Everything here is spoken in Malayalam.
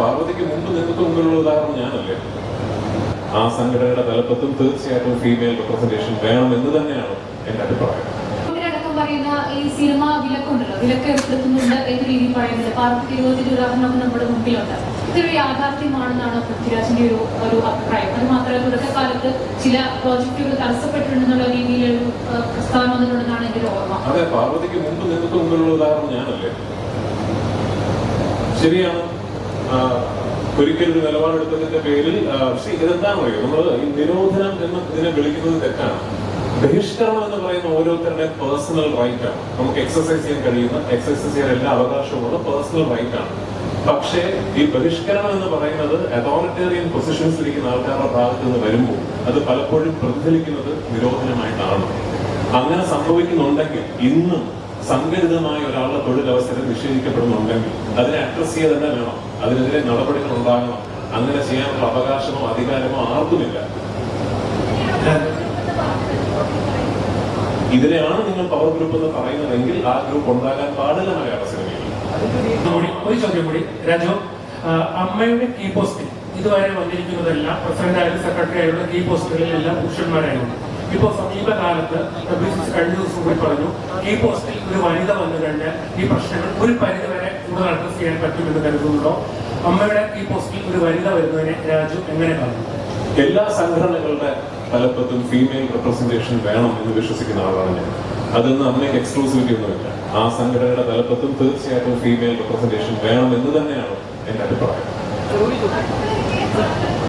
പാർവതിക്ക് മുമ്പ് നേതൃത്വം മുമ്പിലുള്ള ഉദാഹരണം ഞാനല്ലേ? ആ സംഘടനയുടെ തലപ്പത്തും തീർച്ചയായിട്ടും ഫീമെയിൽ റെപ്രസെന്റേഷൻ വേണം എന്ന് തന്നെയാണ് എന്റെ അഭിപ്രായം. പറയുന്ന ഈ സിനിമ വിലക്കുണ്ടല്ലോ വിലക്ക് ഏർപ്പെടുത്തുന്നുണ്ട് എന്ന രീതിയിൽ പറയുന്നത് പാർവതി ഇരുപതിന്റെ ഉദാഹരണമൊക്കെ നമ്മുടെ മുമ്പിലുണ്ട്. ഇതൊരു യാഥാർത്ഥ്യമാണെന്നാണ് പൃഥ്വിരാജിന്റെ ഒരു ഒരു അഭിപ്രായം. അത് മാത്രമല്ല തുടക്കകാലത്ത് ചില പ്രോജക്റ്റുകൾ തടസ്സപ്പെട്ടിട്ടുണ്ടെന്നുള്ള രീതിയിലൊരു പ്രസ്താവന വന്നിട്ടുണ്ടെന്നാണ് എന്റെ ഒരു ഓർമ്മ. അതെ പാർവതിക്ക് മുമ്പ് നിങ്ങൾക്ക് മുമ്പിലുള്ള ഉദാഹരണം ഞാനല്ലേ? ശരിയാണ്. ആ, ഒരിക്കലും ഒരു നിലപാടെടുത്തതിന്റെ പേരിൽ സി ഇതെന്താണെന്ന് അറിയോ നമ്മൾ ഈ നിരോധനം എന്ന് ഇതിനെ വിളിക്കുന്നത് തെറ്റാണ്. ബഹിഷ്കരണം എന്ന് പറയുന്ന ഓരോരുത്തരുടെ പേഴ്സണൽ റൈറ്റ് ആണ്. നമുക്ക് എക്സസൈസ് ചെയ്യാൻ കഴിയുന്ന എക്സസൈസ് ചെയ്യാൻ എല്ലാ അവകാശവുമുള്ള പേഴ്സണൽ റൈറ്റ് ആണ്. പക്ഷേ ഈ ബഹിഷ്കരണം എന്ന് പറയുന്നത് അതോറിറ്റേറിയൻ പൊസിഷൻസിൽ ഇരിക്കുന്ന ആൾക്കാരുടെ ഭാഗത്ത് നിന്ന് വരുമ്പോൾ അത് പലപ്പോഴും പ്രതിഫലിക്കുന്നത് നിരോധനമായിട്ടാണ്. അങ്ങനെ സംഭവിക്കുന്നുണ്ടെങ്കിൽ ഇന്നും സംഘടിതമായ ഒരാളുടെ തൊഴിലവസരം നിഷേധിക്കപ്പെടുന്നുണ്ടെങ്കിൽ അതിനെ അഡ്രസ് ചെയ്യുക തന്നെ വേണം. അതിനെതിരെ നടപടികൾ ഉണ്ടാകണം. അങ്ങനെ ചെയ്യാനുള്ള അവകാശമോ അധികാരമോ ആർക്കുമില്ല. ഇതിനെയാണ് നിങ്ങൾ പവർ ഗ്രൂപ്പ് എന്ന് പറയുന്നതെങ്കിൽ ആ ഗ്രൂപ്പ് ഉണ്ടാകാൻ പാടില്ല മലയാള സിനിമയിൽ ഒരു ചോദ്യം കൂടി. രാജു അമ്മയുടെ കീ പോസ്റ്റിൽ ഇതുവരെ വന്നിരിക്കുന്നതെല്ലാം പ്രസിഡന്റ് ആയാലും സെക്രട്ടറി ആയുള്ള കീ പോസ്റ്റുകളിലെല്ലാം പുരുഷന്മാരായിരുന്നു. ഇപ്പോൾ സമീപകാലത്ത് ഡബ്ല്യൂസിസി കഴിഞ്ഞ ദിവസം കൂടി പറഞ്ഞു ഈ പോസ്റ്റിൽ ഒരു വനിത വന്നു കഴിഞ്ഞാൽ ഈ പ്രശ്നങ്ങൾ ഒരു പരിധിവരെ കൂടുതൽ അഡ്രസ് ചെയ്യാൻ പറ്റുമെന്ന് കരുതുന്നുണ്ടോ? അമ്മയുടെ ഈ പോസ്റ്റിൽ ഒരു വനിത വരുന്നതിനെ രാജു എങ്ങനെ കാണുന്നു എല്ലാ സംഘടനകളുടെ തലപ്പത്തും ഫീമെയിൽ റെപ്രസെന്റേഷൻ വേണം എന്ന് വിശ്വസിക്കുന്ന ആളാണ് ഞാൻ. അതൊന്നും അമ്മയ്ക്ക് എക്സ്ക്ലൂസിവിറ്റി ഒന്നുമില്ല. ആ സംഘടനയുടെ തലപ്പത്തും തീർച്ചയായിട്ടും ഫീമെയിൽ റെപ്രസെന്റേഷൻ വേണം എന്ന് തന്നെയാണ് എന്റെ അഭിപ്രായം.